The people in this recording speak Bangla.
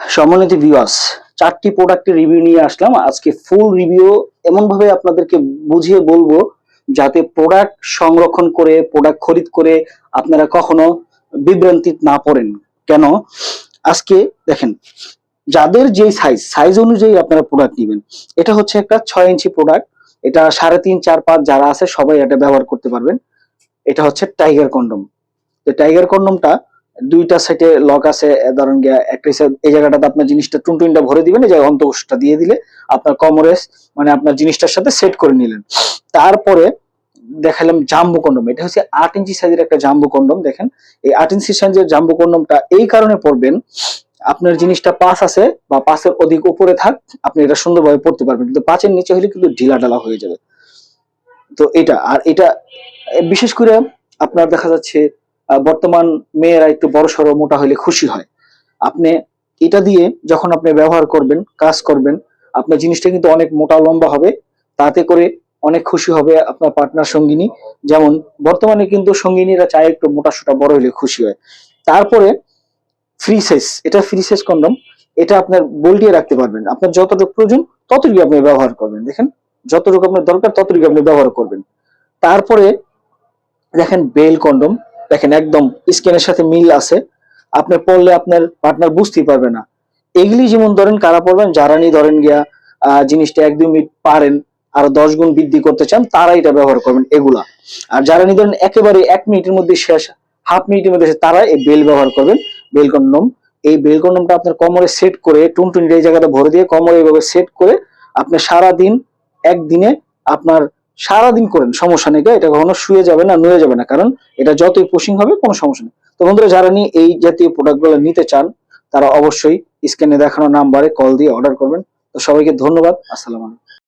সম্মানিত ভিউয়ার্স চারটি প্রোডাক্টের রিভিউ নিয়ে আসলাম। আজকে ফুল রিভিউ এমন ভাবে আপনাদেরকে বুঝিয়ে বলব, যাতে প্রোডাক্ট সংরক্ষণ করে প্রোডাক্ট খরিদ করে আপনারা কখনো বিভ্রান্তি না পড়েন। কেন? আজকে দেখেন, যাদের যে সাইজ সাইজ অনুযায়ী আপনারা প্রোডাক্ট নেবেন, এটা হচ্ছে একটা ছয় ইঞ্চি প্রোডাক্ট এটা সাড়ে তিন, চার, পাঁচ যারা আছে সবাই এটা ব্যবহার করতে পারবেন। এটা হচ্ছে টাইগার কন্ডম তো টাইগার কন্ডমটা দুইটা সাইডে লক আছে ধরেন একটা side- এই জায়গাটাতে আপনার জিনিসটা টুনটুনটা ভরে দিবেন, এই যে অন্তকোষটা দিয়ে দিলে আপনার কমরেস মানে আপনার জিনিসটার সাথে সেট করে নিলেন। তারপরে দেখালাম জাম্বু কন্ডম এটা হচ্ছে আট ইঞ্চি সাইজের একটা জাম্বু কন্ডম দেখেন। এই আট ইঞ্চি সাইজের জাম্বু কন্ডমটা এই কারণে পরবেন, আপনার জিনিসটা পাঁচ আছে বা পাঁচের অধিক উপরে থাক, আপনি এটা সুন্দরভাবে পড়তে পারবেন। কিন্তু পাঁচের নিচে হলে কিন্তু ঢিলা ঢালা হয়ে যাবে। তো এটা, আর এটা, বিশেষ করে আপনার দেখা যাচ্ছে বর্তমান মেয়েরা একটু বড় সড়ো মোটা হলে খুশি হয়। আপনি এটা দিয়ে যখন আপনি ব্যবহার করবেন, কাজ করবেন, আপনার জিনিসটা কিন্তু অনেক মোটা লম্বা হবে, তাতে করে অনেক খুশি হবে আপনার পার্টনার সঙ্গিনী। যেমন বর্তমানে কিন্তু সঙ্গিনীরা চায় একটু মোটা সোটা বড় হলে খুশি হয়। তারপরে ফ্রি সাইজ এটা ফ্রি সাইজ কন্ডম এটা আপনার বল্টিয়ে রাখতে পারবেন। আপনার যতটুকু প্রয়োজন ততটুকু আপনি ব্যবহার করবেন। দেখেন, যতটুকু আপনার দরকার ততটুকু আপনি ব্যবহার করবেন। তারপরে দেখেন বেল কন্ডম দেখেন একদম স্কিনের সাথে মিল আছে। আপনি পড়লে আপনার পার্টনার বুঝতেই পারবে না। এগুলি যেমন ধরেন কারা পড়বেন, যারা নিয়ে ধরেন গিয়া জিনিসটা এক দুই মিনিট পারেন, আর দশ গুণ বৃদ্ধি করতে চান তারা এটা ব্যবহার করবেন এগুলা। আর যারা নিয়ে ধরেন একেবারে এক মিনিটের মধ্যে শেষ, হাফ মিনিটের মধ্যে তারা এই বেল ব্যবহার করবেন, বেল কন্ডম। এই বেল কন্ডমটা আপনার কোমরে সেট করে টুনটুনির এই জায়গাটা ভরে দিয়ে কোমরে এইভাবে সেট করে, আপনি সারা দিন একদিনে আপনার সারা দিন করেন, সমস্যা নেই এটা কখনো শুয়ে যাবে না নুয়ে যাবে না, কারণ এটা যতই পুশিং হবে, কোনো সমস্যা নেই। তো বন্ধুরা, যারা নিয়ে এই জাতীয় প্রোডাক্টগুলো নিতে চান, তারা অবশ্যই স্ক্রিনে দেখানো নাম্বারে কল দিয়ে অর্ডার করবেন। তো সবাইকে ধন্যবাদ, আসসালাম আলাইকুম।